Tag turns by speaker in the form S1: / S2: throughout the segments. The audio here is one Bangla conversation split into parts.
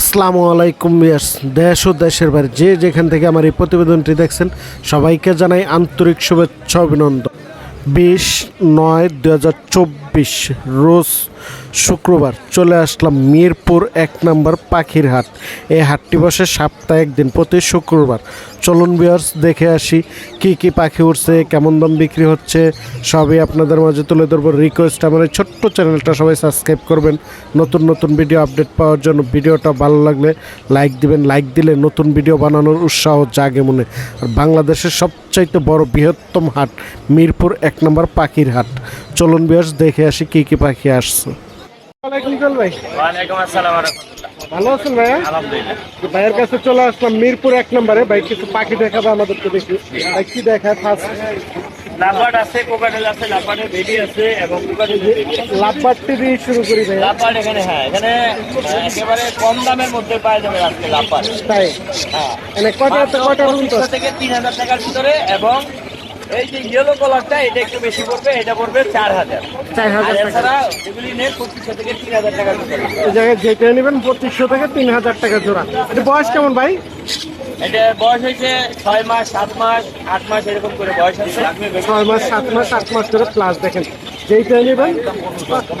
S1: আসসালামু আলাইকুম বিয়ার্স দেশ ও দেশের বাইরে যে যেখান থেকে আমার এই প্রতিবেদনটি দেখছেন, সবাইকে জানাই আন্তরিক শুভেচ্ছা অভিনন্দন। বিশ নয় দু হাজার চব্বিশ রোজ শুক্রবার চলে আসলাম মিরপুর এক নম্বর পাখির হাট। এই হাটটি বসে সাপ্তাহিক দিন প্রতি শুক্রবার চলুন বিয়ার্স দেখে আসি কি কি পাখি উঠছে কেমন দাম বিক্রি হচ্ছে সবই আপনাদের মাঝে তুলে ধরবো। রিকোয়েস্ট আমার এই ছোট্ট চ্যানেলটা সবাই সাবস্ক্রাইব করবেন। নতুন নতুন ভিডিও আপডেট পাওয়ার জন্য ভিডিওটা ভালো লাগলে লাইক দিবেন। লাইক দিলে নতুন ভিডিও বানানোর উৎসাহ জাগে মনে। আর বাংলাদেশের সবচাইতে বড় বৃহত্তম হাট মিরপুর এক নম্বর পাখির হাট। চলুন বিয়ার্স দেখে আসি কি কি পাখি আসছে। ভাই।
S2: আসসালাম রহমতুল্লাহ
S1: ভালো আছেন ভাইয়া? ভাইয়ের কাছে চলে আসলাম মিরপুর এক নম্বরে। ভাই কিছু পাখি দেখাবো আমাদেরকে দেখি। ভাই কি দেখায় ফার্স্ট
S2: লাভবার্ড আছে কোকাটেল আছে লাভবার্ডের বেবি আছে এবং কোকাটেলের বেবি
S1: দিয়ে শুরু করি
S2: লাভবার্ড এখানে হ্যাঁ এখানে একেবারে কম দামের মধ্যে পাওয়া যাবে আজকে লাভবার্ড
S1: তাই?
S2: হ্যাঁ।
S1: মানে কটা
S2: মাত্র
S1: কটা পর্যন্ত
S2: থেকে তিন হাজার টাকার ভিতরে এবং এই যে ইয়েলো কালারটা এটা একটু বেশি পড়বে এটা পড়বে চার হাজার।
S1: চার হাজার টাকা।
S2: এছাড়া এগুলি নেই পঁচিশশো থেকে তিন হাজার
S1: এই জায়গায় যেটা নেবেন পঁচিশশো থেকে তিন হাজার টাকা জোড়া। এটা বয়স কেমন ভাই?
S2: এটা বয়স হয়েছে ছয় মাস সাত মাস আট মাস এরকম করে বয়স আছে।
S1: ছয় মাস সাত মাস আট মাস করে প্লাস দেখেন। যেইটা নেবেন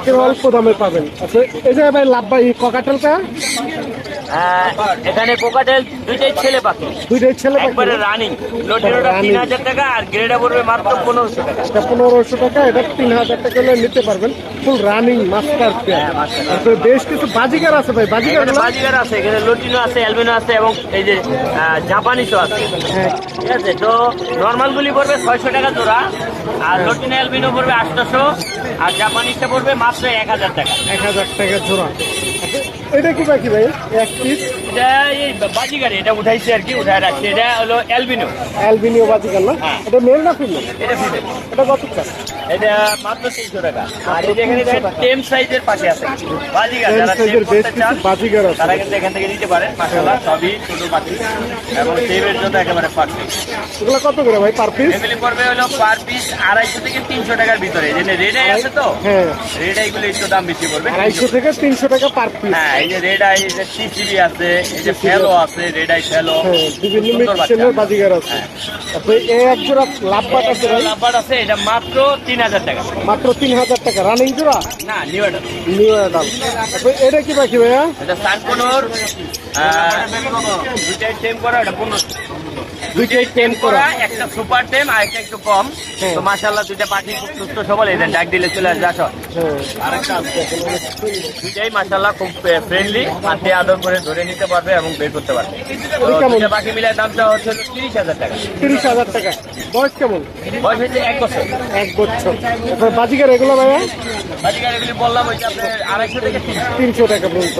S1: কেউ অল্প দামে পাবেন। আচ্ছা এই জায়গায় ভাই লাভ ভাই ককাটেলটা
S2: এখানে কোকাটেল দুইটাই ছেলে পাখি।
S1: দুইটাই ছেলে পাখি?
S2: একবারে রানিং লোটেরোটা তিন হাজার টাকা আর গ্রেডা পড়বে মাত্র পনেরোশো টাকা।
S1: এটা পনেরোশো টাকা এটা তিন হাজার টাকা হলে নিতে পারবেন। ফুল রানিং মাস্টার পেয়ার বেশ কিছু বাজিকার আছে ভাই বাজিকার
S2: বাজিগার আছে এখানে লটিনো আছে অ্যালবিনো আছে এবং এই যে জাপানিসও আছে।
S1: হ্যাঁ।
S2: ঠিক আছে তো নর্মাল গুলি পড়বে ছয়শো টাকা জোড়া আর লটিনো অ্যালবিনো পড়বে আটশোশো আর জাপানিসটা পড়বে মাত্র এক হাজার টাকা।
S1: এক হাজার টাকা জোড়া। এটা কি পাখি ভাই? এক পিস
S2: এটা এই বাজিগারে এটা উঠাইছে আর কি উঠায় রাখছে। এটা হলো অ্যালবিনো।
S1: অ্যালবিনিও বাজিকার না?
S2: হ্যাঁ।
S1: এটা মেল না ফিমেল
S2: এটা ফিমেল
S1: এটা কত চাষ
S2: এটা মাত্র তিনশো টাকা। আর এই এখানে টেম সাইজের পাশে আছে বাজিগার যারা
S1: size এর
S2: টেম
S1: বেশ
S2: করতে চান
S1: বাজিগার
S2: তারা কিন্তু এখান থেকে নিতে পারেন মাসাল্লাহ সবই ছোট পাখি এবং টেমের জন্য একেবারে পারফেক্ট
S1: এগুলো কত করে ভাই পার পিস
S2: এগুলি পড়বে হলো পার পিস আড়াইশো থেকে তিনশো টাকার ভিতরে। যে রেড আই আছে তো?
S1: হ্যাঁ।
S2: রেড আইগুলো একটু দাম বেশি পড়বে
S1: আড়াইশো থেকে তিনশো টাকা পার পিস
S2: হ্যাঁ এই যে রেড আই এই যে সিসিবি আছে এই যে ফেলো আছে। রেড আই ফেলো
S1: হ্যাঁ বিভিন্ন মিক্সেলের বাজিগার আছে। এই এক জোড়া লাভ আছে ভাই।
S2: আছে এটা মাত্র তিন হাজার টাকা।
S1: মাত্র তিন হাজার টাকা। রানিং জোড়া?
S2: না নিউ অর্ডার
S1: নিউ অ্যাডাল এটা কি পাখি ভাইয়া?
S2: এটা সানকোনোর দুইটাই টেম করা এটা পনেরো।
S1: দুইটাই টেম
S2: করা। একটা সুপার টেম আর একটা একটু কম।
S1: হ্যাঁ।
S2: তো মাশাল্লাহ দুইটা পাখি খুব সুস্থ সবল। ডাক দিলে চলে আসবে আসো।
S1: হ্যাঁ।
S2: দুইটাই খুব ফ্রেন্ডলি হাতে আদর করে ধরে নিতে পারবে এবং বের করতে পারবে। দুইটা পাখি মিলে দামটা হচ্ছে তিরিশ হাজার টাকা।
S1: তিরিশ হাজার টাকা। বয়স কেমন?
S2: বয়স হচ্ছে এক বছর।
S1: এক বছর। তারপরে বাজিগার এগুলো ভাইয়া?
S2: বাজিকার এগুলি বললাম আপনার আড়াইশো থেকে তিনশো।
S1: টাকা পর্যন্ত।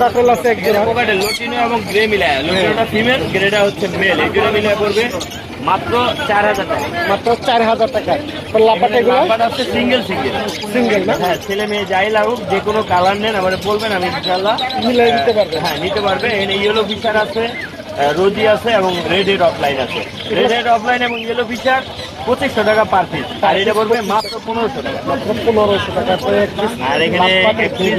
S1: তারপরে আছে এক জোড়া
S2: পোকাটে লোটিনো এবং গ্রে মিলায়। ফিমেল গ্রেটা হচ্ছে মেল পড়বে মাত্র চার হাজার টাকা।
S1: মাত্র চার হাজার টাকা।
S2: হচ্ছে সিঙ্গেল সিঙ্গেল
S1: সিঙ্গেল না?
S2: হ্যাঁ ছেলে মেয়ে যাই লাগুক যে কোনো কালার নেন বলবেন আমি ইনশাল্লাহ
S1: মিলাই দিতে পারবে।
S2: হ্যাঁ নিতে পারবে। এখানে ইয়েলো ফিচার আছে। রোজি আছে এবং রেড এর অফলাইন আছে। রেড এর অফলাইন এবং ইয়েলো ফিচার পঁচিশশো টাকা পার পিস আর এটা পড়বে মাত্র পনেরোশো টাকা।
S1: পনেরোশো টাকা।
S2: আর এখানে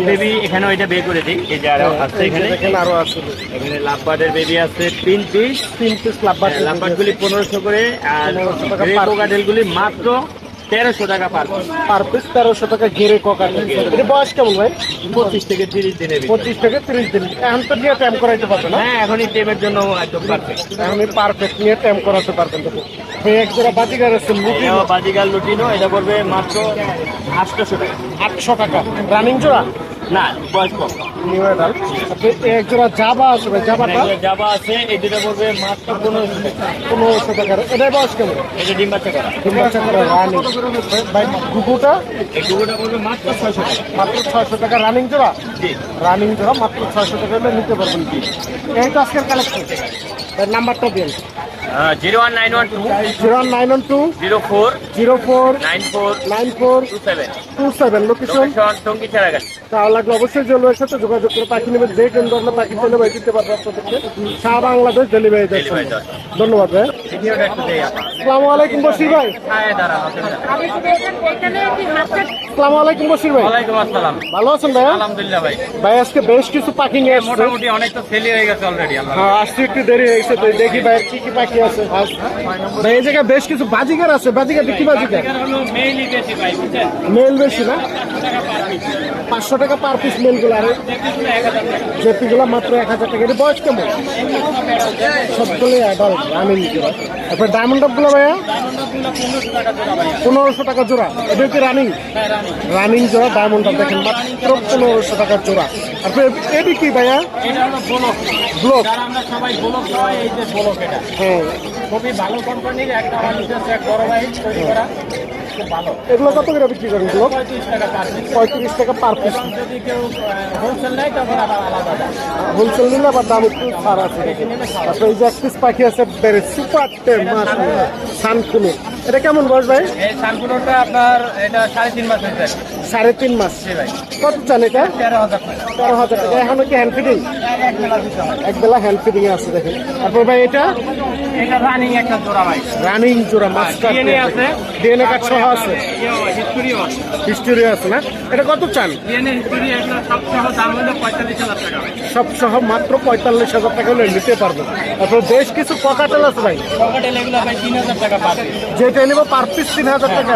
S2: বেবি এখানে ওইটা বের করে দিই। এই যে আরও আছে এখানে।
S1: আরও আছে।
S2: এখানে লাভবার্ডের বেবি আছে তিন পিস
S1: তিন পিস
S2: লাভবার্ড গুলি পনেরোশো করে। আর
S1: 1500
S2: গ্রে গুলি মাত্র তেরোশো টাকা পার
S1: পার পিস তেরোশো টাকা ঘিরে ককার এটা বয়স কেমন ভাই?
S2: পঁচিশ থেকে তিরিশ দিনের
S1: পঁচিশ থেকে তিরিশ দিন। এখন তো নিয়ে ট্যাম করাইতে পারবে না?
S2: হ্যাঁ এখনই টেমের জন্য একদম পারফেক্ট
S1: এখন পারফেক্ট নিয়ে ট্যাম করাতে পারবেন তো এক জোড়া বাজিগার আছে লুটি
S2: বাজিগার লুটিনো এটা করবে মাত্র আটশোশো টাকা।
S1: আটশো টাকা। রানিং জোড়া?
S2: না বয়স কম
S1: নিউ এডাল এক জোড়া জাবা আছে ভাই জাবাটা?
S2: এগুলো জাবা আছে এই দুটো পড়বে মাত্র পনেরোশো টাকা।
S1: পনেরোশো টাকার এটাই বয়স কেমন?
S2: এটা ডিম বাচ্চা করা।
S1: তিন বছর করে রানিং ভাই গুগুটা
S2: এই দুটোটা পড়বে মাত্র ছয়শো টাকা।
S1: মাত্র ছয়শো টাকা রানিং জোড়া? রানিং জোড়া মাত্র ছয়শো টাকা নিতে পারবেন। কি এই আজকের কালেকশন নাম্বারটা দিন
S2: zero one nine one two
S1: zero nine one two
S2: zero four
S1: zero four
S2: nine four
S1: nine four
S2: two seven
S1: two seven location
S2: location Tongi
S1: তাহলে লাগলে অবশ্যই জলবায়ুর সাথে যোগাযোগ করে পাখি নেবেন যে কেন্দ্র আপনার পাখি ডেলিভারি দিতে পারবে আপনাদেরকে সারা বাংলাদেশ ডেলিভারি দেয়। ধন্যবাদ ভাই।
S2: ভিডিওটা একটু দেই আপনার।
S1: আসসালামু আলাইকুম বসির ভাই।
S2: হ্যাঁ দাঁড়ান
S3: আমি
S1: আসসালামু আলাইকুম ভাই।
S3: ওয়ালাইকুম আসসালাম।
S1: ভালো আছেন
S3: আলহামদুলিল্লাহ ভাই।
S1: ভাই আজকে বেশ কিছু পাখি নিয়ে আসছে।
S3: মোটামুটি অনেক তো সেলি হয়ে গেছে অলরেডি
S1: হ্যাঁ আসতে একটু দেরি হয়েছে তো দেখি ভাই কি কি পাখি আছে। ভাই এই জায়গায় বেশ কিছু বাজিকার আছে বাজিকার কি বাজিকার
S3: হলো মেইনই বেশি ভাই বুঝছেন?
S1: মেল বেশি না? পাঁচশো টাকা পার পিস মেলগুলো আর। জেপি মাত্র এক হাজার টাকা। এটা বয়স কেমন? সবগুলো অ্যাডাল্ট রানিংগুলো তারপর ডায়মন্ড টপগুলো ভাইয়া? পনেরোশো টাকা জোড়া এটা কি রানিং রানিং জোড়া ডায়মন্ড দেখেন মাত্র পনেরোশো টাকা জোড়া। তারপরে এটি কি ভাইয়া?
S3: ব্লক। হয়
S1: হ্যাঁ।
S3: খুবই ভালো কোম্পানির একটা বড় তৈরি করা। ভালো
S1: এগুলো কত করে বিক্রি করেন এগুলো
S3: পঁয়ত্রিশ টাকা পার পিস। হোলসেল
S1: নিলে আবার দাম একটু ছাড় আছে। এই যে এক পিস পাখি আছে বেড়ে সুপার টেন মাস সানকুনো। এটা কেমন বয়স ভাই?
S3: এই আপনার এটা সাড়ে তিন মাস হয়েছে
S1: সাড়ে তিন মাস।
S3: ভাই।
S1: কত চান এটা?
S3: তেরো হাজার টাকা।
S1: তেরো হাজার টাকা। এখনও কি হ্যান্ড ফিডিং
S3: এক বেলা
S1: হ্যান্ড আছে দেখেন। তারপর ভাই এটা?
S3: এটা রানিং একটা জোড়া ভাই।
S1: রানিং জোড়া মাছ
S3: DNA আছে।
S1: ডিএনএ কার্ড সহ আছে।
S3: হিস্টোরিও আছে।
S1: হিস্টোরি আছে। না? এটা কত চান?
S3: ডিএনএ হিস্টোরি একটা সবসহ দাম হলো পঁয়তাল্লিশ হাজার টাকা
S1: সব সহ মাত্র পঁয়তাল্লিশ হাজার টাকা হলে নিতে পারবেন। তারপর বেশ কিছু পকাটেল আছে ভাই।
S3: পকেটে এগুলো ভাই তিন হাজার টাকা পাবে
S1: যেটা নেব পার পিস তিন হাজার টাকা।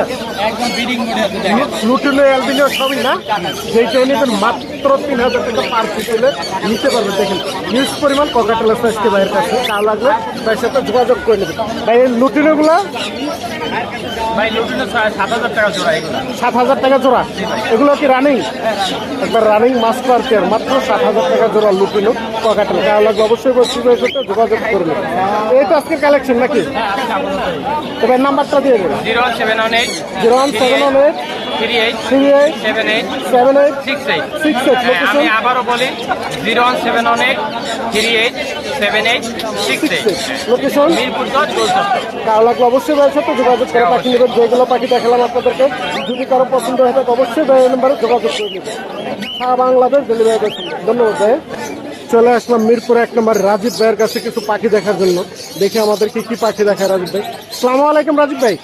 S1: লুটিনো অ্যালবিনো সবই না? যেটা নেবেন মাত্র তিন হাজার টাকা পার পিস হলে নিতে পারবেন দেখেন। হিউজ পরিমাণ পকাটেল আছে আজকে ভাইয়ের কাছে। তা লাগলে তার সাথে যোগাযোগ করে নেবেন। ভাই এই লুটিনোগুলো?
S3: সাত হাজার টাকা জোড়া এগুলো।
S1: কি রানিং একবার রানিং মাছ পার্কের মাত্র সাত হাজার টাকা জোড়া লুটিনো পকাটেল তা লাগলে অবশ্যই যোগাযোগ করে নেবেন। এই তো আজকে কালেকশন নাকি তবে নাম্বারটা দিয়ে দেবেন।
S3: Zero one seven one eight
S1: zero one seven one eight
S3: three eight
S1: three eight
S3: seven eight
S1: seven eight
S3: six eight
S1: six eight
S3: আমি আবারও বলি zero one seven one eight three eight seven eight six eight
S1: location.
S3: Mirpur দশ
S1: কারও লাগলে অবশ্যই ভাইয়ের সাথে যোগাযোগ করে পাখি নেবেন যেগুলো পাখি দেখালাম আপনাদেরকে যদি কারও পছন্দ হয় অবশ্যই ভাইয়ের নাম্বারে যোগাযোগ করে নেবেন। সারা বাংলাদেশ ডেলিভারি ধন্যবাদ ভাই চলে আসলাম মিরপুর এক নম্বর রাজীব ভাইয়ের কাছে কিছু পাখি দেখার জন্য। দেখি আমাদেরকে কি পাখি দেখায় রাজীব ভাই। সালাম আলাইকুম রাজীব ভাই।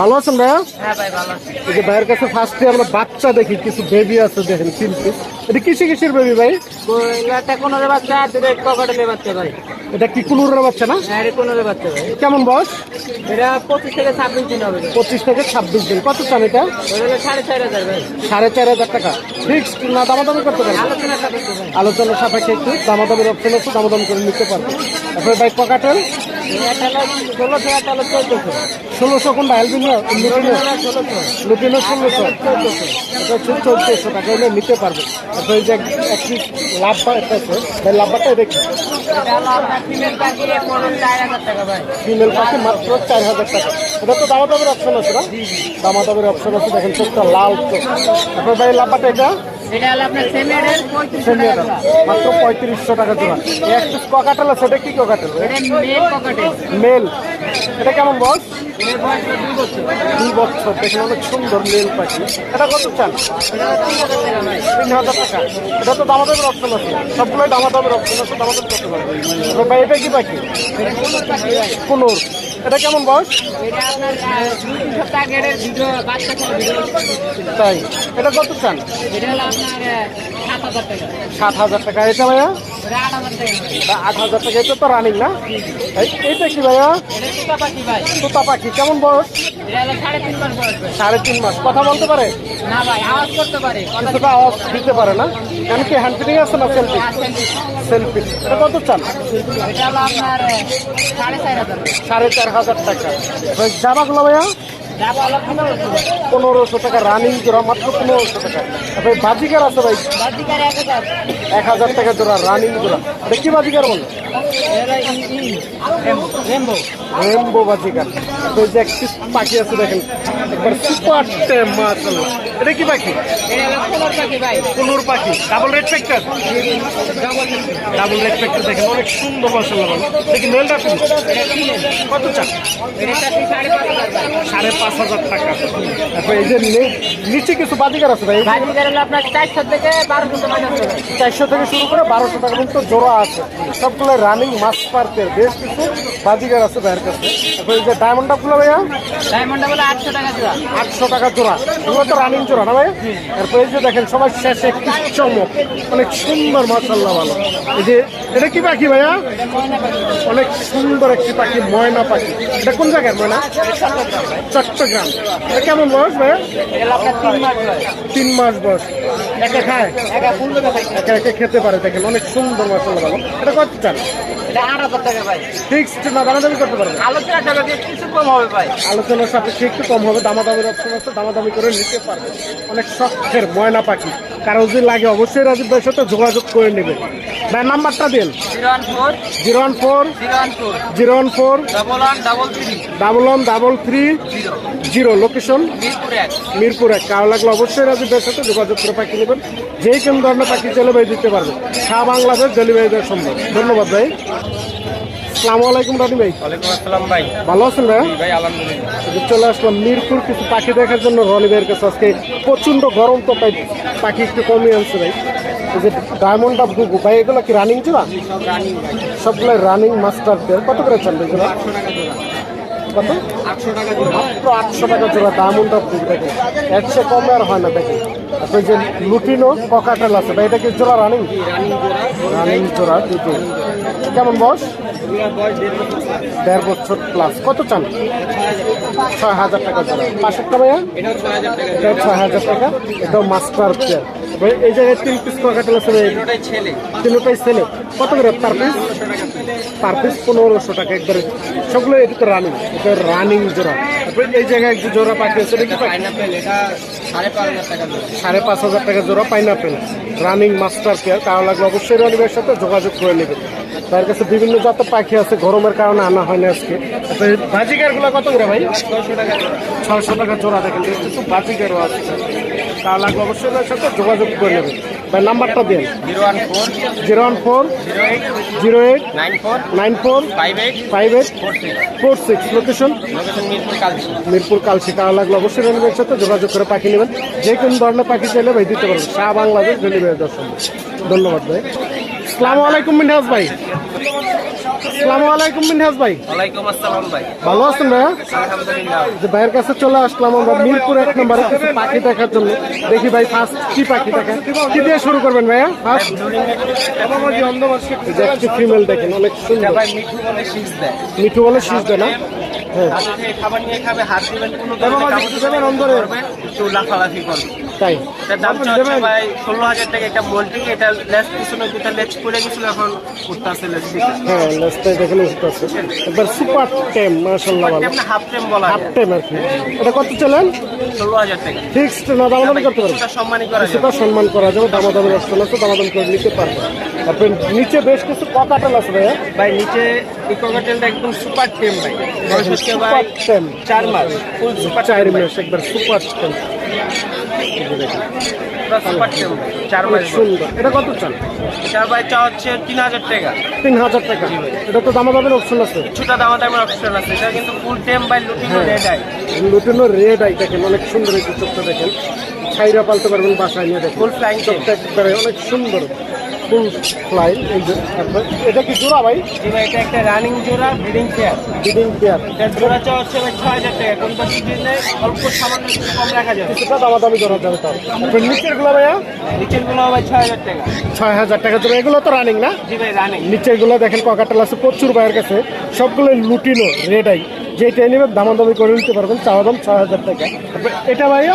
S1: ভালো আছেন ভাইয়া?
S3: হ্যাঁ
S1: এই যে ভাইয়ের কাছে ফার্স্টে আমরা বাচ্চা দেখি কিছু বেবি আছে দেখেন কিন্তু এটা কিসে কিসের বেবি ভাই?
S3: বাচ্চা ভাই।
S1: এটা কি কুলুরের বাচ্চা না?
S3: হ্যাঁ এটা কোনোরে বাচ্চা ভাই।
S1: কেমন বয়স?
S3: এটা পঁচিশ থেকে ছাব্বিশ দিন হবে।
S1: পঁচিশ থেকে ছাব্বিশ দিন। কত চান এটা?
S3: সাড়ে চার হাজার ভাই।
S1: সাড়ে চার হাজার টাকা। ফিক্সড না দামাদামি করতে পারেন
S3: আলোচনা সাপেক্ষে
S1: একটু দামাদামির অপশন আছে দামাদামি করে নিতে পারবেন। তারপরে বাইক
S3: পকাটেন ষোলো চোদ্দশো
S1: ষোলোশো কোনটা? অ্যালবিনো লুটিনো
S3: ষোলোশো।
S1: এটা হচ্ছে চোদ্দোশো টাকা হলে নিতে পারবেন তারপরে এই যে এক- একটি লাভবা একটা আছে
S3: এটা হলো আপনার ফিমেল পাখি
S1: মাত্র চার হাজার টাকা। এটা তো দামাদামের অপশন আছে না? দামাদামের অপশন আছে, দেখেন, চোখটা লাল চোখ তারপরে ভাই লাভবাটা এটা?
S3: এটা হলো আপনার সেমিয়ারের পঁয়ত্রিশশো টাকা
S1: সেমিয়াটা মাত্র পঁয়ত্রিশশো টাকা জোড়া। একটা ককাটেল আছে এটা কি ককাটেল
S3: এটা মেল
S1: এটা কেমন
S3: হলো দুই বছর।
S1: অনেক সুন্দর মেল পাখি। এটা কত চান
S3: তিন হাজার টাকা।
S1: এটা তো দামাদামের অপশন আছে। সবগুলোই দামাদামের অপশন আছে দামাদাম করতে পারবে। ভাই এটা কি পাখি?
S3: কোনোর।
S1: এটা কেমন বয়স? তাই। এটা কত চান
S3: এটা সাত হাজার টাকা।
S1: এটা ভাইয়া?
S3: আট হাজার টাকা।
S1: এটা তো রানিং না? এইটা কি ভাইয়া? তোতা পাখি কেমন বয়স?
S3: সাড়ে তিন মাস
S1: কথা বলতে পারে? কিছুটা আওয়াজ দিতে পারে না? কেন কি হ্যান্ড ফিটিং আছে না সেলফি সেলফি এটা কত চান?
S3: সাড়ে চার হাজার
S1: টাকা। ভাই জামাগুলো ভাইয়া?
S3: পনেরোশো
S1: টাকা রানিং জোড়া মাত্র পনেরোশো টাকা। ভাই বাজিকার আছে ভাই?
S3: বাজিকার এক হাজার।
S1: এক হাজার টাকা জোড়া রানিং জোড়া। এটা কি বাজিকার বলে?
S3: রেমবো
S1: বাজিকার। তো যে একটি পাখি আছে দেখেন একবার সুপার মাশাআল্লাহ। এটা কি পাখি?
S3: হলো কোনোর পাখি।
S1: Double red factor double red factor দেখেন অনেক সুন্দর মাশাআল্লাহ। বলে দেখি মেলটা কত চান?
S3: সাড়ে পাঁচ হাজার
S1: টাকা। তারপর এই যে নিচে কিছু বাজিকার আছে ভাই?
S3: বাদিকার হলো আপনার চারশো থেকে বারোশো টাকা। যাচ্ছে
S1: চারশো থেকে শুরু করে বারোশো টাকা পর্যন্ত জোড়া আছে। সবগুলো রানিং মাছ পার্কের বেশ কিছু বাজিগার আছে ভাইয়ের কাছে। তারপর এই যে ডায়মন্ড আপগুলো ভাইয়া?
S3: ডায়মন্ডটা বলে আটশো টাকা
S1: আটশো টাকা জোড়া। এগুলো তো রানিং জোড়া না ভাই? এরপর যে দেখেন সবাই শেষে কি চমক। অনেক সুন্দর মাসাল্লাহ ভালো। এই যে এটা কি পাখি ভাইয়া? অনেক সুন্দর একটি পাখি ময়না পাখি। এটা কোন জায়গার ময়না? চট্টগ্রাম। এটা কেমন বয়স ভাইয়া? তিন মাস বয়স। একা খায়। একা একা খেতে পারে দেখেন অনেক সুন্দর মাসাল্লাহ ভালো এটা কত চান ফিক্সড না দামাদামি করতে পারবে?
S3: আলোচনা কিছু কম হবে ভাই।
S1: আলোচনার সাপেক্ষে একটু কম হবে দামাদামির অপশন আছে দামাদামি করে নিতে পারবে। অনেক শখের ময়না পাখি। কারও যদি লাগে অবশ্যই রাজীব ভাইয়ের সাথে যোগাযোগ করে নেবে ভাই নাম্বারটা দিন।
S3: Zero one four
S1: zero one four
S3: double one double three zero
S1: location
S3: Mirpur এক।
S1: কারও লাগলে অবশ্যই রাজীব ভাইয়ের সাথে যোগাযোগ করে পাখি নেবেন। যে কোনো ধরনের পাখি ডেলিভারি দিতে পারবে। সারা বাংলাদেশ ডেলিভারি দেওয়া সম্ভব। ধন্যবাদ ভাই। আসসালামু আলাইকুম রানি ভাই।
S3: আসসালাম ভাই।
S1: ভালো আছেন ভাই?
S3: ভাই আলহামদুলিল্লাহ।
S1: চলে আসলাম মিরপুর কিছু পাখি দেখার জন্য রনি ভাইয়ের কাছে। আজকে প্রচণ্ড গরম তো তাই পাখি একটু কমই আনছে ভাই। এই যে ডায়মন্ড অফ গুগু ভাই এগুলো কি রানিং ছিল সবগুলো রানিং মাস্টার পেয়ার কত করে চান এগুলো? কত?
S3: আটশো টাকা
S1: মাত্র আটশো টাকা জোড়া ডায়মন্ড অফ গুগু দেখেন। এর কমে আর হয় না দেখেন। আপনি যে লুটিনো ককাটেল আছে ভাই এটা কি জোড়া রানিং রানিং জোড়া। দুটো। কেমন বস দেড় বছর প্লাস কত চান? ছয় হাজার টাকা জোড়া। পাঁচশো ভাইয়া?
S3: এটাও ছয় হাজার টাকা
S1: টাকা। এটাও মাস্টার পেয়ার ভাই এই জায়গায় তিন পিস ককাটেল আছে তিনটাই ছেলে। কত করে পার পিস পার পিস পনেরোশো টাকা একবারে সবগুলো এটা তো রানিং এটা রানিং জোড়া। তারপরে এই জায়গায় যে জোড়া পাখি আছে
S3: সাড়ে পাঁচ হাজার টাকা
S1: জোড়া। পাইনাপেল রানিং মাস্টার পেয়ার কারও লাগলে অবশ্যই রনিবের সাথে যোগাযোগ করে নেবেন। তার কাছে বিভিন্ন জাতের পাখি আছে, গরমের কারণে আনা হয় না আজকে বাজিকারগুলো কত করে ভাই?
S3: ছয়শো টাকা
S1: জোড়া দেখেন কিছু বাজিকারও আছে। লাগলে অবশ্যই সাথে যোগাযোগ করে নেবেন। ভাই, নাম্বারটা দেন।
S3: Zero one four,
S1: zero one four
S3: zero eight, nine four
S1: nine four
S3: five eight
S1: five eight
S3: four six.
S1: Location
S3: Mirpur
S1: Kalshi কারও লাগলে অবশ্যই রনিবের সাথে যোগাযোগ করে পাখি নেবেন। যে কোনো ধরনের পাখি চাইলে ভাই দিতে পারবেন। সারা বাংলাদেশ দর্শন ধন্যবাদ ভাই। আসসালামু আলাইকুম মিনহাজ ভাই। আসসালামু আলাইকুম মিনহাজ ভাই।
S3: ওয়ালাইকুম আসসালাম ভাই।
S1: ভালো আছেন
S3: আলহামদুলিল্লাহ।
S1: যে ভাইয়ের কাছে চলে আসলাম আমরা মিরপুর এক নম্বরে কিছু পাখি দেখার জন্য। দেখি ভাই ফার্স্ট কি পাখি দেখেন। কি দিয়ে শুরু করবেন ভাইয়া? ফার্স্ট একটি ফিমেল দেখেন অনেক সুন্দর।
S3: ভাই মিঠু বলে শীষ দেয়।
S1: মিঠু বলে শীষ দেয় না? হ্যাঁ।
S3: খাবার নিয়ে খাবে হাত দিবেন কোনো একটু লাফালাফি করবে।
S1: তাই?
S3: এটার দাম হচ্ছে ভাই ষোলো হাজার টাকা একটা মোল্টিং এটা লেস পিছনে দুটা লেজ পড়ে গেছিল এখন উঠতেছে
S1: হ্যাঁ লেসটাই দেখেন উঠতে একবার সুপার টেম মাশাল্লাহ ভালো।
S3: আপনি হাফ বলা
S1: হাফ টেম আর কি। এটা কত চলেন?
S3: ষোলো হাজার টাকা।
S1: ফিক্সড না দামাদামি করতে পারবেন?
S3: কিছুটা সম্মানই করা যাবে।
S1: সম্মান করা যাবে দামাদামি অপশন আছে দামাদাম করে নিতে পারবেন। তারপরে নিচে বেশ কিছু ককাটেল আছে ভাইয়া?
S3: ভাই নিচে এই একদম সুপার টেম ভাই। বয়স
S1: সুপার টেম
S3: চার মাস ফুল সুপার
S1: চার মাস একবার সুপার টেম এটা কত চান?
S3: চার চা হচ্ছে তিন হাজার টাকা।
S1: তিন হাজার টাকা। এটা তো দামাদামের অপশন আছে।
S3: কিছুটা দামা দামের অপশন আছে। এটা কিন্তু ফুল টেম বাই লুটিনো
S1: হ্যাঁ।
S3: Red eye
S1: lutino red eye দেখেন অনেক সুন্দর এই চোখটা দেখেন। ছাইরা পালতে পারবেন বাসায় নিয়ে দেখেন।
S3: ফুল ফ্লাইং
S1: চোখটা একবারে অনেক সুন্দর। ফুল ফ্লাই এই যে এটা কি জোড়া ভাই?
S3: এটা একটা রানিং জোড়া ব্রিডিং পেয়ার
S1: ব্রিডিং পেয়ার
S3: এটা জোড়া চা হচ্ছে ভাই ছয় হাজার টাকা। কোন সিজনে অল্প সামান্য কিছু কম রাখা যাবে।
S1: কিছুটা দামাদামি করা যাবে তার নিচেরগুলো ভাইয়া?
S3: নিচেরগুলো ভাই ছয় হাজার টাকা।
S1: ছয় হাজার টাকা জোড়া। এগুলো তো রানিং না?
S3: জি ভাই রানিং
S1: নিচেরগুলো দেখেন ককাটাল আছে প্রচুর ভাইয়ের কাছে। সবগুলো লুটিনো রেড আই যেটা নেবেন দামাদামি করে নিতে পারবেন। চাওয়া দাম ছয় হাজার টাকা। এটা ভাইয়া?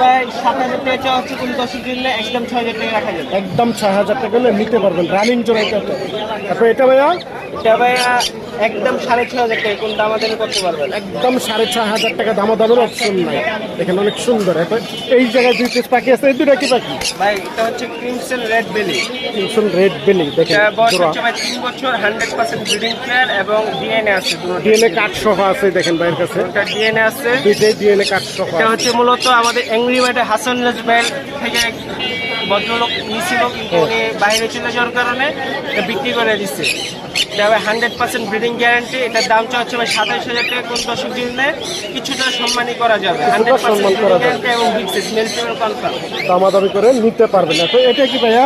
S3: ভাই সাত হাজার টাকা চা হচ্ছে কোন দশের জন্য একদম ছয় হাজার টাকা রাখা যাবে।
S1: একদম ছয় হাজার টাকা হলে নিতে পারবেন রানিং জোড়া এটা ভাইয়া?
S3: এটা ভাই একদম সাড়ে ছয় হাজার টাকা কোন দাম আমাদের করতে পারবেন?
S1: একদম সাড়ে ছয় হাজার টাকা দামাদামের অপশন নাই। দেখেন অনেক সুন্দর। এখন এই জায়গায় দুই পিস পাখি আছে এই দুটা কি পাখি?
S3: ভাই এটা হচ্ছে রেড বেলি
S1: রেড বেলি দেখেন
S3: এটা বয়স হচ্ছে ভাই তিন বছর হান্ড্রেড পার্সেন্ট ব্রিডিং প্লেয়ার এবং ডিএনএ আছে
S1: ডিএনএ কার্ড সহ আছে দেখেন ভাইয়ের কাছে।
S3: ডিএনএ আছে।
S1: দুইটাই ডিএনএ কার্ড সহ
S3: এটা হচ্ছে মূলত আমাদের অ্যাংরি হাসান থেকে ভদ্রলোক নিয়েছিল কিন্তু উনি বাইরে চলে যাওয়ার কারণে বিক্রি করে দিচ্ছে এটা হান্ড্রেড পার্সেন্ট ব্রিডিং গ্যারান্টি এটার দাম চাচ্ছে ভাই সাতাইশ হাজার টাকা কোন দর্শক দিনে কিছুটা সম্মানই করা যাবে। হান্ড্রেড
S1: সম্মান
S3: পার্সেন্ট
S1: করা যাবে।
S3: গ্যারান্টি এবং সাইজ মেল ফিমেল কনফার্ম
S1: দামাদামি করে নিতে পারবেন। না তো এটা কি ভাইয়া?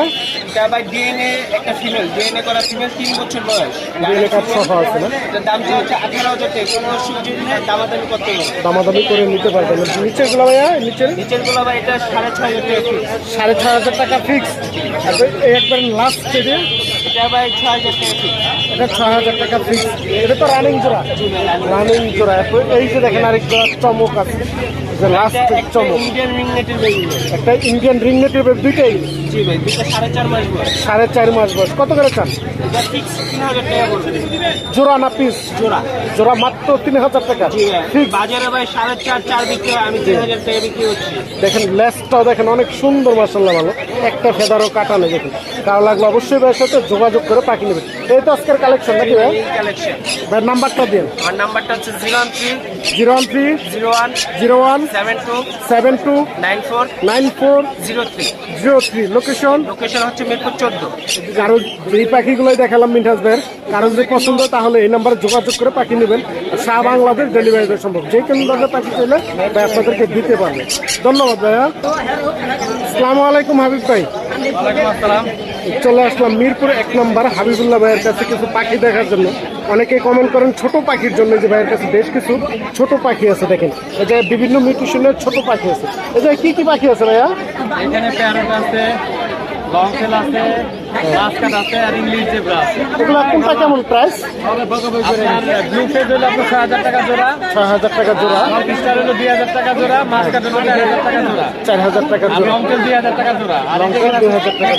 S3: এটা ভাই ডিএনএ একটা ফিমেল ডিএনএ করা ফিমেল তিন বছর বয়স।
S1: DNA কার্ড সহ আছে না?
S3: এটার দাম চাচ্ছে আঠারো হাজার টাকা। কোন দর্শক দিনে দামাদামি করতে হবে।
S1: দামাদামি করে নিতে পারবেন। নিচেরগুলো ভাইয়া? নিচের?
S3: নিচেরগুলো ভাই এটা সাড়ে ছয় হাজার টাকা
S1: সাড়ে ছয় হাজার টাকা ফিক্স একবার লাস্ট স্টেজে
S3: এটা ভাই ছয় হাজার টাকা piece।
S1: এটা ছয় হাজার টাকা ফিক্স এটা তো রানিং জোড়া। রানিং জোড়া। এই যে দেখেন আরেক জোড়া চমক আছে। যে লাস্ট
S3: এটা একটা
S1: চমক।
S3: ইন্ডিয়ান রিং নেটের বেবি
S1: একটা ইন্ডিয়ান দুইটাই?
S3: সাড়ে চার মাস বয়স।
S1: কত করে চান? জোড়া না পিস
S3: জোড়া।
S1: জোড়া মাত্র তিন হাজার টাকা।
S3: জি ভাই
S1: ঠিক
S3: বাজারে ভাই সাড়ে চার চার বিক্রি আমি তিন হাজার টাকা বিক্রি হচ্ছে
S1: দেখেন লেসটাও দেখেন অনেক সুন্দর মাসাল্লাহ ভালো। একটা ফেদারও কাটা নেই দেখুন। কারও লাগল অবশ্যই ভাইয়ের সাথে যোগাযোগ করে পাখি নেবেন। এই তো আজকের কালেকশন নাকি ভাই?
S3: কালেকশন
S1: ভাইয়ের নাম্বারটা দিন।
S3: আমার নাম্বারটা হচ্ছে zero three
S1: zero one three
S3: zero one
S1: zero one
S3: seven two
S1: seven two
S3: nine four
S1: nine four
S3: zero three
S1: zero three location
S3: location হচ্ছে মিরপুর চোদ্দ।
S1: কারও এই পাখিগুলোই দেখালাম মিনহাজ ভাইয়ের। কারও যদি পছন্দ তাহলে এই নাম্বারে যোগাযোগ করে পাখি নেবেন। সারা বাংলাদেশ ডেলিভারি দেওয়া সম্ভব। যে কোনো ধরনের পাখি চাইলে ভাই আপনাদেরকে দিতে পারবে। ধন্যবাদ ভাইয়া। আসসালামু আলাইকুম হাবিব ভাই। চলে আসলাম মিরপুর এক নম্বর হাবিবুল্লাহ ভাইয়ের কাছে কিছু পাখি দেখার জন্য। অনেকে কমেন্ট করেন ছোট পাখির জন্য যে ভাইয়ের কাছে বেশ কিছু ছোট পাখি আছে দেখেন। এই যে বিভিন্ন মিউটিশনের ছোট পাখি আছে। এই যে কি কি পাখি আছে ভাইয়া?
S4: এখানে প্যারট আছে টেল আছে আর ইংলিশ
S1: এগুলো কোনটা কেমন প্রাইস
S4: ব্লু ফেজ হলো আপনার ছয় হাজার টাকা জোড়া।
S1: ছয় হাজার টাকা জোড়া।
S4: হলো দুই হাজার টাকা জোড়া হলো চার হাজার টাকা জোড়া।
S1: চার হাজার টাকা জোড়া।
S4: লং দুই হাজার টাকা জোড়া। আর
S1: লঙ্কা দুই হাজার টাকা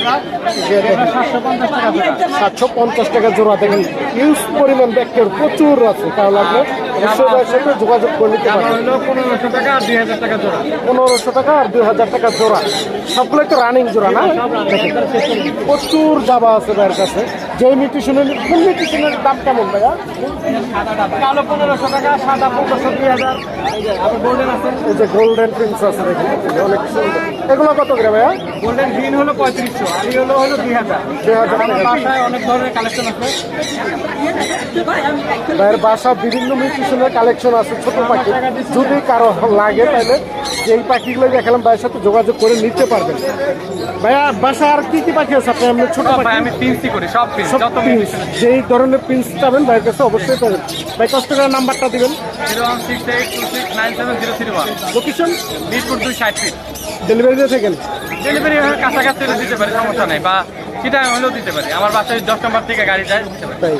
S4: সাতশো পঞ্চাশ টাকা জোড়া।
S1: সাতশো পঞ্চাশ টাকা জোড়া। দেখেন ইউজ পরিমাণ ব্যাগের প্রচুর আছে। তাহলে ভাইয়ের সাথে যোগাযোগ করে নিতে
S4: হলো পনেরোশো টাকা আর দুই হাজার টাকা জোড়া।
S1: পনেরোশো টাকা আর দুই হাজার টাকা জোড়া। সবগুলো তো রানিং জোড়া না? দেখেন প্রচুর জাবা আছে ভাইয়ের কাছে। যে মিউটিশনের কোন মিউটিশনের দাম কেমন ভাইয়া?
S4: কালো পনেরোশো টাকা সাদা পনেরোশো দুই হাজার। গোল্ডেন আছে।
S1: এই যে গোল্ডেন প্রিন্স আছে যে অনেক সুন্দর। এগুলো কত করে ভাইয়া?
S4: গোল্ডেন গ্রিন হলো পঁয়ত্রিশশো আলি হলো হলো দুই হাজার।
S1: দুই হাজার
S4: বাসায় অনেক ধরনের কালেকশন আছে।
S1: ভাইয়ের বাসা বিভিন্ন মিউটিশনের কালেকশন আছে ছোট পাখি। যদি কারও লাগে তাহলে এই পাখিগুলো দেখালাম ভাইয়ের সাথে যোগাযোগ করে নিতে পারবেন। ভাইয়া বাসা আর কি কি পাখি আছে? আপনি ছোট পাখি?
S4: আমি পিন্সি করি সব পিন্স
S1: সব পিন্স যেই ধরনের পিন্স চাবেন ভাইয়ের কাছে অবশ্যই পাবেন। ভাই কষ্ট করে নাম্বারটা দিবেন? লোকেশন
S4: মিরপুর দুই ষাট ফিট
S1: ডেলিভারি দিয়ে থাকেন
S4: ডেলিভারি কাছাকাছি দিতে পারি সমস্যা নেই। বা সেটা হলেও দিতে পারি। আমার বাসায় দশ নম্বর থেকে গাড়ি যায় দিতে পারি।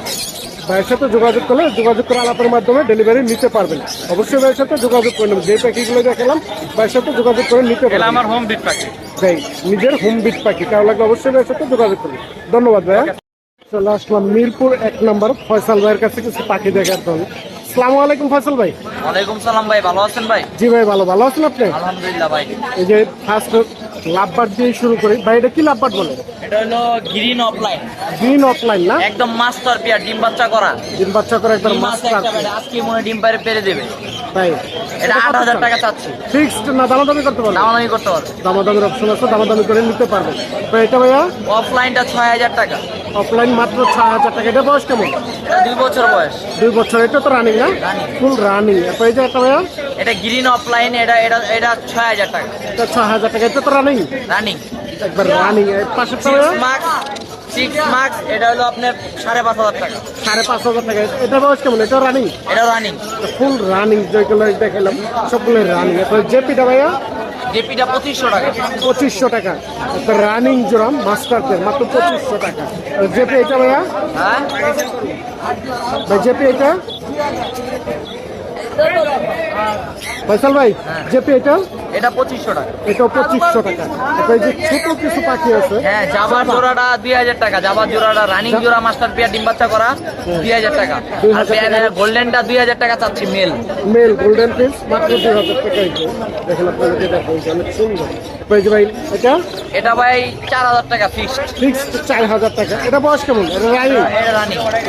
S1: ভাইয়ের সাথে যোগাযোগ করলে যোগাযোগ করে আলাপের মাধ্যমে ডেলিভারি নিতে পারবেন। অবশ্যই ভাইয়ের সাথে যোগাযোগ করে নেবেন। যে পাখিগুলো দেখালাম ভাইয়ের সাথে যোগাযোগ করে নিতে পারবেন।
S4: আমার হোম বিট পাখি।
S1: তাই নিজের হোম বিট পাখি। লাগলে অবশ্যই ভাইয়ের সাথে যোগাযোগ করবেন। ধন্যবাদ ভাইয়া। চলে আসলাম মিরপুর এক নম্বর ফয়সাল ভাইয়ের কাছে কিছু পাখি দেখার জন্য। সালাম আলাইকুম ফয়সাল ভাই।
S5: ওয়ালাইকুম সালাম ভাই ভালো আছেন ভাই?
S1: জি ভাই ভালো। ভালো আছেন আপনি?
S5: আলহামদুলিল্লাহ ভাই।
S1: এই যে ফার্স্ট লাভবার্ড দিয়ে শুরু করি। ভাই এটা কি লাভবার্ড বলে?
S5: এটা হলো গ্রিন অফলাইন
S1: গ্রিন অফলাইন না?
S5: একদম মাস্টার পিয়ার ডিম বাচ্চা করা।
S1: দিন বাচ্চা করে
S5: ডিম একটা বেটা, আজকে মনে ডিম পারে পেরে দেবে।
S1: তাই?
S5: এটা আট হাজার টাকা চাচ্ছি।
S1: ফিক্সড না দামাদামি করতে পারবেন
S5: দামাদামি করতে পারবে।
S1: দামাদামির অপশন আছে দামাদামি করে নিতে পারবেন তো এটা ভাইয়া?
S5: অফলাইনটা ছয় হাজার টাকা।
S1: অফলাইন মাত্র ছয় হাজার টাকা। এটা বয়স কেমন?
S5: দুই বছর বয়স।
S1: দুই বছর। এটা তো রানিং না? ফুল রানিং যে একটা ভাইয়া?
S5: এটা গ্রিন অফলাইন এটা এটা এটা ছয় হাজার টাকা।
S1: এটা ছয় হাজার টাকা। এটা তো রানিং
S5: রানিং
S1: একবার রানিং পাশেরটা
S5: সিক্স
S1: ভাইয়া
S5: মার্কস সিক্স মার্কস এটা হলো আপনার সাড়ে পাঁচ হাজার টাকা।
S1: সাড়ে পাঁচ হাজার টাকা। এটা বয়স কেমন? এটা রানিং
S5: এটা রানিং
S1: ফুল রানিং যেগুলো দেখালাম সবগুলো রানিং এরপর জেপিটা ভাইয়া?
S5: জেপিটা পঁচিশশো টাকা।
S1: পঁচিশশো টাকা। রানিং জোড়া মাস্টারদের মাত্র পঁচিশশো টাকা। জেপি এটা ভাইয়া?
S5: হ্যাঁ?
S1: জেপি এটা ফয়সাল ভাই যে এটা?
S5: এটা পঁচিশশো টাকা।
S1: এটা পঁচিশশো টাকা। এরপর এই যে ছোট কিছু পাখি আছে?
S5: হ্যাঁ জাবার জোড়াটা দুই হাজার টাকা জাবার জোড়াটা রানিং জোড়া মাস্টার পেয়ার ডিম বাচ্চা করা দুই হাজার টাকা।
S1: 2000
S5: আর
S1: টাকা।
S5: গোল্ডেনটা দুই হাজার টাকা চাচ্ছি মেল।
S1: মেল গোল্ডেন পিস মাত্র দুই হাজার টাকা দেখেন আপনাদেরকে দেখো অনেক সুন্দর। প্রাইজ ভাই? এটা?
S5: এটা ভাই চার হাজার টাকা ফিক্সড
S1: ফিক্সড চার হাজার টাকা। এটা বয়স কেমন? এটা রানি?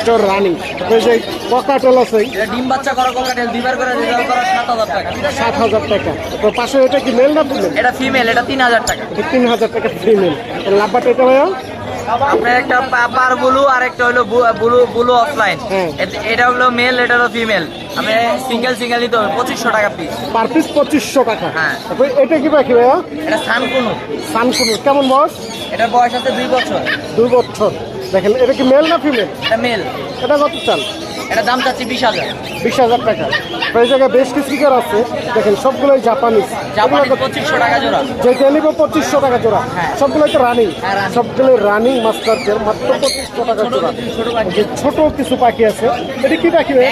S5: এটা রানিং।
S1: এই যে ককাটল আছে।
S5: ডিম বাচ্চা করা কলকাতা দুইবার করে রেজাল্ট করা সাত হাজার টাকা।
S1: সাত হাজার টাকা। তো পাশে এটা কি মেল না ফিমেল
S5: এটা ফিমেল এটা তিন হাজার টাকা।
S1: তিন হাজার টাকা ফিমেল লাভবাট এটা ভাইয়া?
S5: আপনার একটা পার ব্লু আর একটা হলো ব্লু ব্লু অফলাইন। এটা হলো মেল এটা হলো ফিমেল আমি সিঙ্গেল সিঙ্গেল দিতে হবে পঁচিশশো টাকা পিস
S1: পার পিস পঁচিশশো টাকা।
S5: হ্যাঁ।
S1: এটা কি পাখি ভাইয়া?
S5: এটা সানকুনু।
S1: সানকুনুর কেমন বয়স?
S5: এটার বয়স আছে দুই বছর।
S1: দুই বছর। দেখেন এটা কি মেল না ফিমেল
S5: এটা মেল
S1: এটা কত চাল?
S5: এটা দাম চাচ্ছি বিশ হাজার।
S1: বিশ হাজার টাকা। এই জায়গায় বেশ কিছু স্পিকার আছে। দেখেন সবগুলোই জাপানিজ যেটা নিব পঁচিশশো টাকা জোড়া।
S5: হ্যাঁ।
S1: সবগুলোই তো রানিং
S5: হ্যাঁ, running।
S1: সবগুলো রানিং মাস্টারদের মাত্র পঁচিশশো টাকা জোড়া। যে ছোট কিছু পাখি আছে এটা কি পাখি ভাই?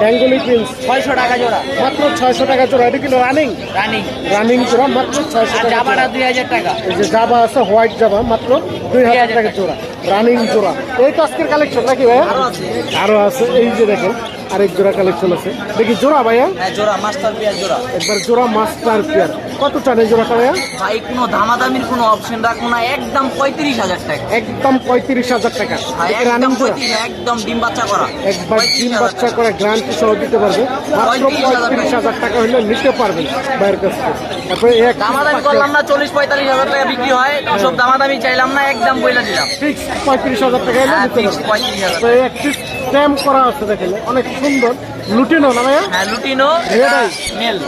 S5: বেঙ্গলি
S1: প্রিন্স
S5: ছয়শো টাকা জোড়া।
S1: মাত্র ছয়শো টাকা জোড়া। এটা কিন্তু রানিং
S5: রানিং
S1: রানিং জোড়া মাত্র ছয়শো টাকা
S5: দুই হাজার টাকা।
S1: এই যে জাবা আছে হোয়াইট জাবা মাত্র দুই হাজার টাকা জোড়া। রানিং জোড়া। এই তো আজকের কালেকশন নাকি
S5: আছে।
S1: আরও আছে। এই যে দেখেন আরেক জোড়া কালেকশন আছে। দেখি জোড়া ভাইয়া।
S5: হ্যাঁ জোড়া মাস্টার পেয়ার জোড়া।
S1: একবার জোড়া মাস্টার পেয়ার। কত চান এই জোড়াটা ভাইয়া?
S5: ভাই কোনো দামাদামির কোনো অপশন রাখব না। একদম পঁয়ত্রিশ হাজার টাকা।
S1: একদম পঁয়ত্রিশ হাজার টাকা। রানিং
S5: একদম
S1: জোড়া।
S5: একদম ডিম বাচ্চা করা।
S1: একবার
S5: 35,000
S1: ডিম বাচ্চা করে গ্রান্টি সহ দিতে পারবে। মাত্র
S5: 35,000
S1: পঁয়ত্রিশ হাজার টাকা হলে নিতে পারবেন বাইরের কাছ থেকে। তারপরে এক
S5: দামাদামি করলাম না চল্লিশ পঁয়তাল্লিশ হাজার টাকা বিক্রি হয়। সব দামাদামি চাইলাম না একদম বইলা দিলাম।
S1: ফিক্স পঁয়ত্রিশ হাজার টাকা হলে
S5: হ্যাঁ
S1: নিতে পারবেন। তো স্ট্যাম্প করা আছে দেখেন অনেক সুন্দর। লুটিনো না ভাইয়া?
S5: হ্যাঁ lutino
S1: red eye
S5: male.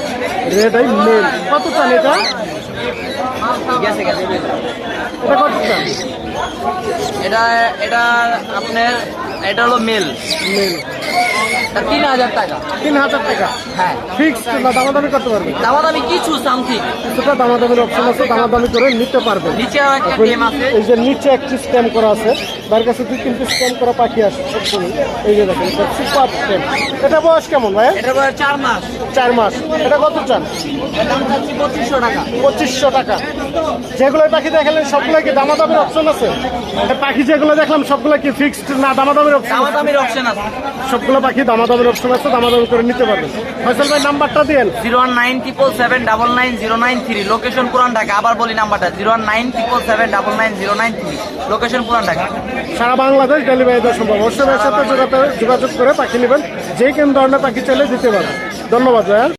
S1: Red eye male. কত চান এটা? এটা কত চান?
S5: এটা এটা আপনার এটা হলো মেল
S1: মেল
S5: তিন হাজার টাকা।
S1: তিন হাজার টাকা?
S5: হ্যাঁ।
S1: ফিক্স না দামাদামি করতে পারবেন
S5: দামাদামি কিছু সামথিং
S1: কিছুটা দামাদামির অপশন আছে দামাদামি করে নিতে পারবেন
S5: নিচেও একটা গেম আছে।
S1: এই যে নিচে একটি স্ক্যাম করা আছে তার কাছে দুই তিনটি স্ক্যাম করা পাখি আছে এই যে দেখেন এটা সুপার স্ক্যাম এটা বয়স কেমন ভাই
S5: এটা বয়স চার মাস।
S1: চার মাস। এটা কত চান?
S5: পঁচিশশো টাকা।
S1: পঁচিশশো টাকা। যেগুলো পাখি দেখালেন সবগুলো কি দামাদামির অপশন আছে? পাখি যেগুলো দেখলাম সবগুলো কি ফিক্সড না দামাদামির অপশন
S5: দামাদামির অপশন আছে।
S1: সবগুলো পাখি দামাদামির অপশন আছে দামাদামি করে নিতে পারবেন ফয়সাল ভাই নাম্বারটা দিয়েন।
S5: Zero one nine triple seven double nine zero nine three. Location পুরান ঢাকা। আবার বলি নাম্বারটা zero one nine triple seven double nine zero nine three. Location পুরান ঢাকা।
S1: সারা বাংলাদেশ ডেলিভারি দেওয়া সম্ভব। ভাইয়ের সাথে যোগাযোগ যোগাযোগ করে পাখি নেবেন। যে কোন ধরনের পাখি চাইলে দিতে পারবেন। ধন্যবাদ ভাইয়া।